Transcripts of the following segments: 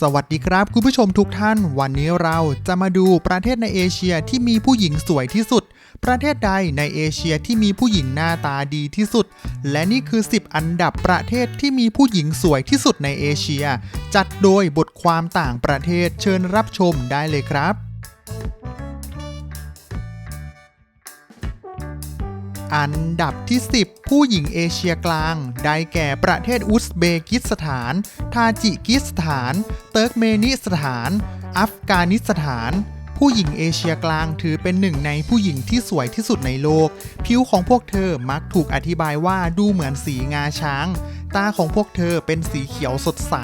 สวัสดีครับคุณผู้ชมทุกท่าน วันนี้เราจะมาดูประเทศในเอเชียที่มีผู้หญิงสวยที่สุด ประเทศใดในเอเชียที่มีผู้หญิงหน้าตาดีที่สุด และนี่คือ 10 อันดับประเทศที่มีผู้หญิงสวยที่สุดในเอเชีย จัดโดยบทความต่างประเทศเชิญรับชมได้เลยครับ อันดับที่ 10 ผู้หญิงเอเชียกลาง ได้แก่ประเทศอุซเบกิสถาน ทาจิกิสถาน เติร์กเมนิสถาน อัฟกานิสถาน ผู้หญิงเอเชียกลางถือเป็นหนึ่งในผู้หญิงที่สวยที่สุดในโลก ผิวของพวกเธอมักถูกอธิบายว่าดูเหมือนสีงาช้าง ตาของพวกเธอเป็นสีเขียวสดใส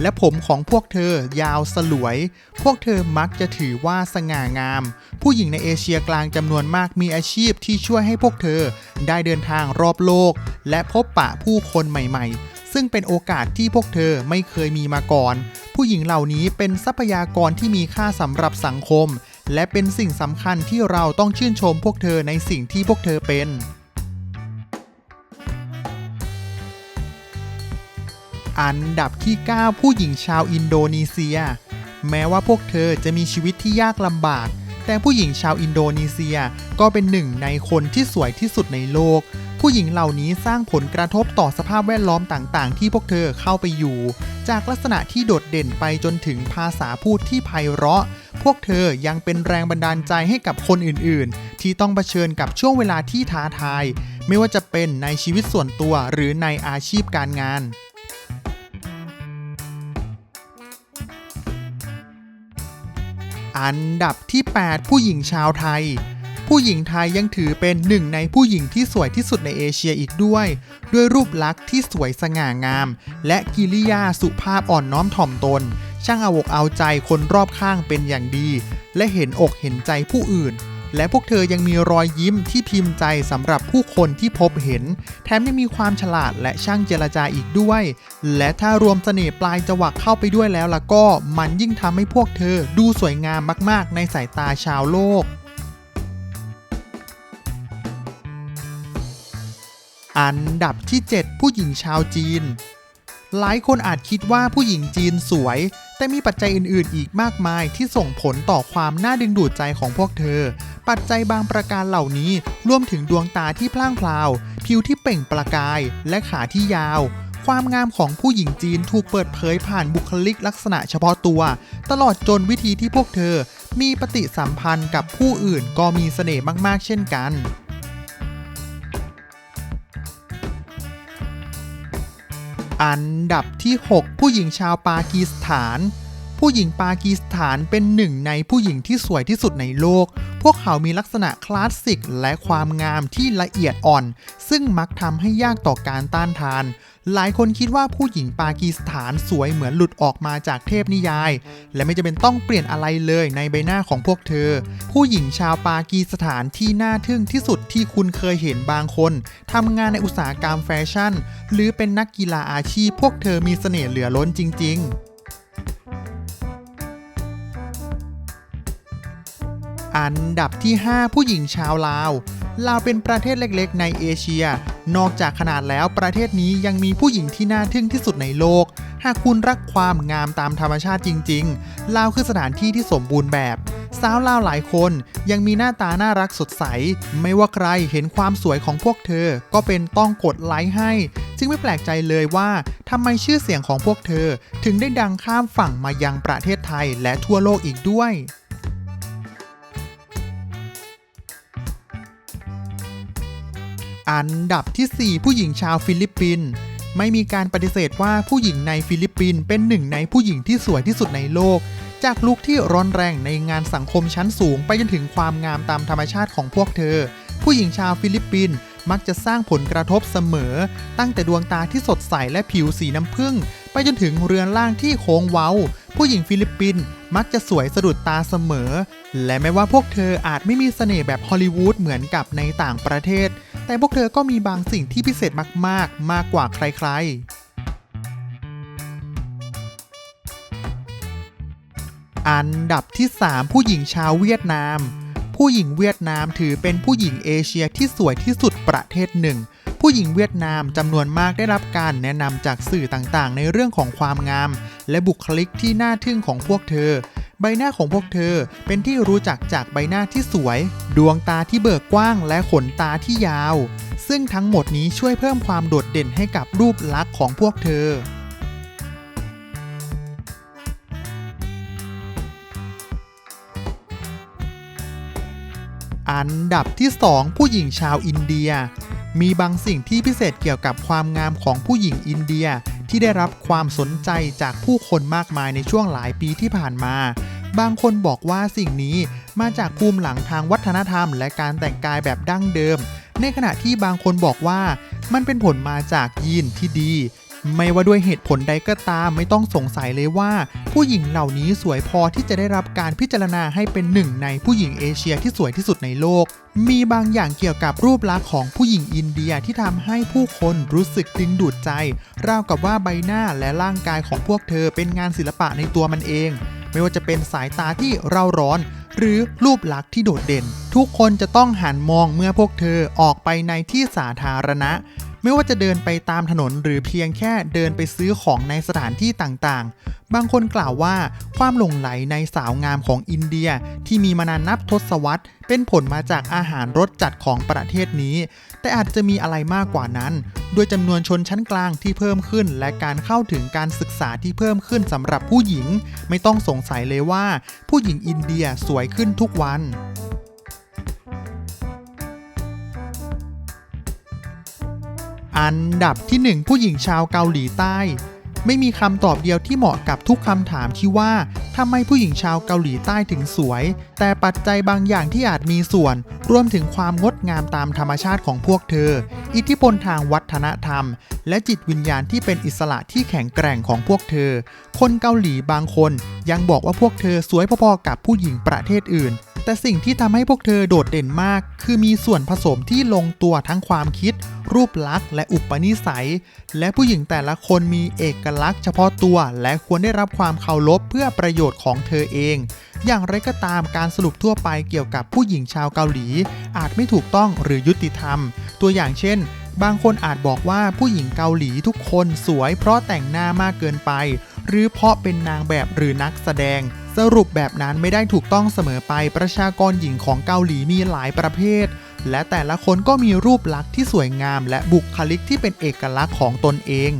และผมของพวกเธอยาวสลวย พวกเธอมักจะถือว่าสง่างาม ผู้หญิงในเอเชียกลางจำนวนมากมีอาชีพที่ช่วยให้พวกเธอได้เดินทางรอบโลก และพบปะผู้คนใหม่ๆ ซึ่งเป็นโอกาสที่พวกเธอไม่เคยมีมาก่อน ผู้หญิงเหล่านี้เป็นทรัพยากรที่มีค่าสำหรับสังคม และเป็นสิ่งสำคัญที่เราต้องชื่นชมพวกเธอในสิ่งที่พวกเธอเป็นอันดับที่ 9 ผู้หญิงชาวอินโดนีเซีย แม้ว่าพวกเธอจะมีชีวิตที่ยากลำบาก แต่ผู้หญิงชาวอินโดนีเซียก็เป็นหนึ่งในคนที่สวยที่สุดในโลก ผู้หญิงเหล่านี้สร้างผลกระทบต่อสภาพแวดล้อมต่างๆ ที่พวกเธอเข้าไปอยู่ จากลักษณะที่โดดเด่นไปจนถึงภาษาพูดที่ไพเราะ พวกเธอยังเป็นแรงบันดาลใจให้กับคนอื่นๆ ที่ต้องเผชิญกับช่วงเวลาที่ท้าทาย ไม่ว่าจะเป็นในชีวิตส่วนตัวหรือในอาชีพการงานอันดับที่ 8 ผู้หญิงชาวไทย ผู้หญิงไทยยังถือเป็นหนึ่งในผู้หญิงที่สวยที่สุดในเอเชียอีกด้วย ด้วยรูปลักษณ์ที่สวยสง่างาม และกิริยาสุภาพอ่อนน้อมถ่อมตน ช่างเอาอกเอาใจคนรอบข้างเป็นอย่างดี และเห็นอกเห็นใจผู้อื่นและพวกเธอยังมีรอยยิ้มที่พิมพ์ใจสำหรับผู้คนที่พบเห็น แถมยังมีความฉลาดและช่างเจรจาอีกด้วย และถ้ารวมเสน่ห์ปลายจวักเข้าไปด้วยแล้วล่ะก็ มันยิ่งทำให้พวกเธอดูสวยงามมาก ๆ ในสายตาชาวโลก อันดับที่ 7 ผู้หญิงชาวจีน หลายคนอาจคิดว่าผู้หญิงจีนสวย แต่มีปัจจัยอื่นๆ อีกมากมายที่ส่งผลต่อความน่าดึงดูดใจของพวกเธอ ปัจจัยบางประการเหล่านี้รวมถึงดวงตาที่พล่างพลาว ผิวที่เปล่งประกาย และขาที่ยาว ความงามของผู้หญิงจีนถูกเปิดเผยผ่านบุคลิกลักษณะเฉพาะตัว ตลอดจนวิธีที่พวกเธอ มีปฏิสัมพันธ์กับผู้อื่นก็มีเสน่ห์มากๆ เช่นกัน อันดับที่ 6 ผู้หญิงชาวปากีสถาน ผู้หญิงปากีสถานเป็นหนึ่งในผู้หญิงที่สวยที่สุดในโลก พวกเขามีลักษณะคลาสสิกและความงามที่ละเอียดอ่อน ซึ่งมักทำให้ยากต่อการต้านทาน หลายคนคิดว่าผู้หญิงปากีสถานสวยเหมือนหลุดออกมาจากเทพนิยาย และไม่จะเป็นต้องเปลี่ยนอะไรเลยในใบหน้าของพวกเธอ ผู้หญิงชาวปากีสถานที่น่าทึ่งที่สุดที่คุณเคยเห็นบางคนทำงานในอุตสาหกรรมแฟชั่น หรือเป็นนักกีฬาอาชีพพวกเธอมีเสน่ห์เหลือล้นจริง ๆ อันดับที่ 5 ผู้หญิงชาวลาว ลาวเป็นประเทศเล็กๆ ในเอเชีย นอกจากขนาดแล้วประเทศนี้ยังมีผู้หญิงที่น่าทึ่งที่สุดในโลก หากคุณรักความงามตามธรรมชาติจริง ๆ ลาวคือสถานที่ที่สมบูรณ์แบบสาวลาวหลายคนยังมีหน้าตาน่ารักสดใส ไม่ว่าใครเห็นความสวยของพวกเธอ ก็เป็นต้องกดไลค์ให้ จึงไม่แปลกใจเลยว่าทำไมชื่อเสียงของพวกเธอ ถึงได้ดังข้ามฝั่งมายังประเทศไทยและทั่วโลกอีกด้วย อันดับที่ 4 ผู้หญิงชาวฟิลิปปินส์ไม่มีการปฏิเสธว่าผู้หญิงในฟิลิปปินส์เป็นหนึ่งในผู้หญิงที่สวยที่สุดในโลก จากลุคที่ร้อนแรงในงานสังคมชั้นสูงไปจนถึงความงามตามธรรมชาติของพวกเธอ ผู้หญิงชาวฟิลิปปินส์มักจะสร้างผลกระทบเสมอ ตั้งแต่ดวงตาที่สดใสและผิวสีน้ำผึ้งไปจนถึงเรือนร่างที่โค้งเว้า ผู้หญิงฟิลิปปินส์มักจะสวยสะดุดตาเสมอ และแม้ว่าพวกเธออาจไม่มีเสน่ห์แบบฮอลลีวูดเหมือนกับในต่างประเทศ แต่พวกเธอก็มีบางสิ่งที่พิเศษมากๆ มากกว่าใครๆอันดับที่ 3 ผู้หญิงชาวเวียดนาม ผู้หญิงเวียดนามถือเป็นผู้หญิงเอเชียที่สวยที่สุดประเทศหนึ่ง ผู้หญิงเวียดนามจำนวนมากได้รับการแนะนำจากสื่อต่างๆ ในเรื่องของความงาม และบุคลิกที่น่าทึ่งของพวกเธอ ใบหน้าของพวกเธอเป็นที่รู้จักจากใบหน้าที่สวย ดวงตาที่เบิกกว้างและขนตาที่ยาว ซึ่งทั้งหมดนี้ช่วยเพิ่มความโดดเด่นให้กับรูปลักษณ์ของพวกเธออันดับที่ 2 ผู้หญิงชาวอินเดีย มีบางสิ่งที่พิเศษเกี่ยวกับความงามของผู้หญิงอินเดีย ที่ได้รับความสนใจจากผู้คนมากมายในช่วงหลายปีที่ผ่านมา บางคนบอกว่าสิ่งนี้มาจากภูมิหลังทางวัฒนธรรม และการแต่งกายแบบดั้งเดิม ในขณะที่บางคนบอกว่ามันเป็นผลมาจากยีนที่ดี ไม่ว่าด้วยเหตุผลใดก็ตามไม่ต้องสงสัยเลยว่า ผู้หญิงเหล่านี้สวยพอที่จะได้รับการพิจารณาให้เป็นหนึ่งในผู้หญิงเอเชียที่สวยที่สุดในโลก มีบางอย่างเกี่ยวกับรูปลักษณ์ของผู้หญิงอินเดียที่ทำให้ผู้คนรู้สึกดึงดูดใจ ราวกับว่าใบหน้าและร่างกายของพวกเธอเป็นงานศิลปะในตัวมันเอง ไม่ว่าจะเป็นสายตาที่เร่าร้อน หรือรูปลักษณ์ที่โดดเด่น ทุกคนจะต้องหันมองเมื่อพวกเธอออกไปในที่สาธารณะ ไม่ว่าจะเดินไปตามถนนหรือเพียงแค่เดินไปซื้อของในสถานที่ต่างๆ บางคนกล่าวว่าความหลงไหลในสาวงามของอินเดียที่มีมานานนับทศวรรษ เป็นผลมาจากอาหารรสจัดของประเทศนี้ แต่อาจจะมีอะไรมากกว่านั้น ด้วยจำนวนชนชั้นกลางที่เพิ่มขึ้น และการเข้าถึงการศึกษาที่เพิ่มขึ้นสำหรับผู้หญิง ไม่ต้องสงสัยเลยว่า ผู้หญิงอินเดียสวยขึ้นทุกวัน อันดับที่ 1 ผู้หญิงชาวเกาหลีใต้ ไม่มีคำตอบเดียวที่เหมาะกับทุกคำถามที่ว่าทำไมผู้หญิงชาวเกาหลีใต้ถึงสวย แต่ปัจจัยบางอย่างที่อาจมีส่วน รวมถึงความงดงามตามธรรมชาติของพวกเธอ อิทธิพลทางวัฒนธรรม และจิตวิญญาณที่เป็นอิสระที่แข็งแกร่งของพวกเธอ คนเกาหลีบางคนยังบอกว่าพวกเธอสวยพอๆกับผู้หญิงประเทศอื่น แต่สิ่งที่ทำให้พวกเธอโดดเด่นมาก คือมีส่วนผสมที่ลงตัวทั้งความคิด รูปลักษณ์และอุปนิสัย และผู้หญิงแต่ละคนมีเอกลักษณ์เฉพาะตัว และควรได้รับความเคารพเพื่อประโยชน์ของเธอเอง อย่างไรก็ตามการสรุปทั่วไปเกี่ยวกับผู้หญิงชาวเกาหลี อาจไม่ถูกต้องหรือยุติธรรม ตัวอย่างเช่น บางคนอาจบอกว่าผู้หญิงเกาหลีทุกคนสวยเพราะแต่งหน้ามากเกินไป หรือเพราะเป็นนางแบบหรือนักแสดง สรุปแบบนั้นไม่ได้ถูกต้องเสมอไปประชากรหญิงของเกาหลีมีหลายประเภท และแต่ละคนก็มีรูปลักษณ์ที่สวยงาม และบุคลิกที่เป็นเอกลักษณ์ของตนเอง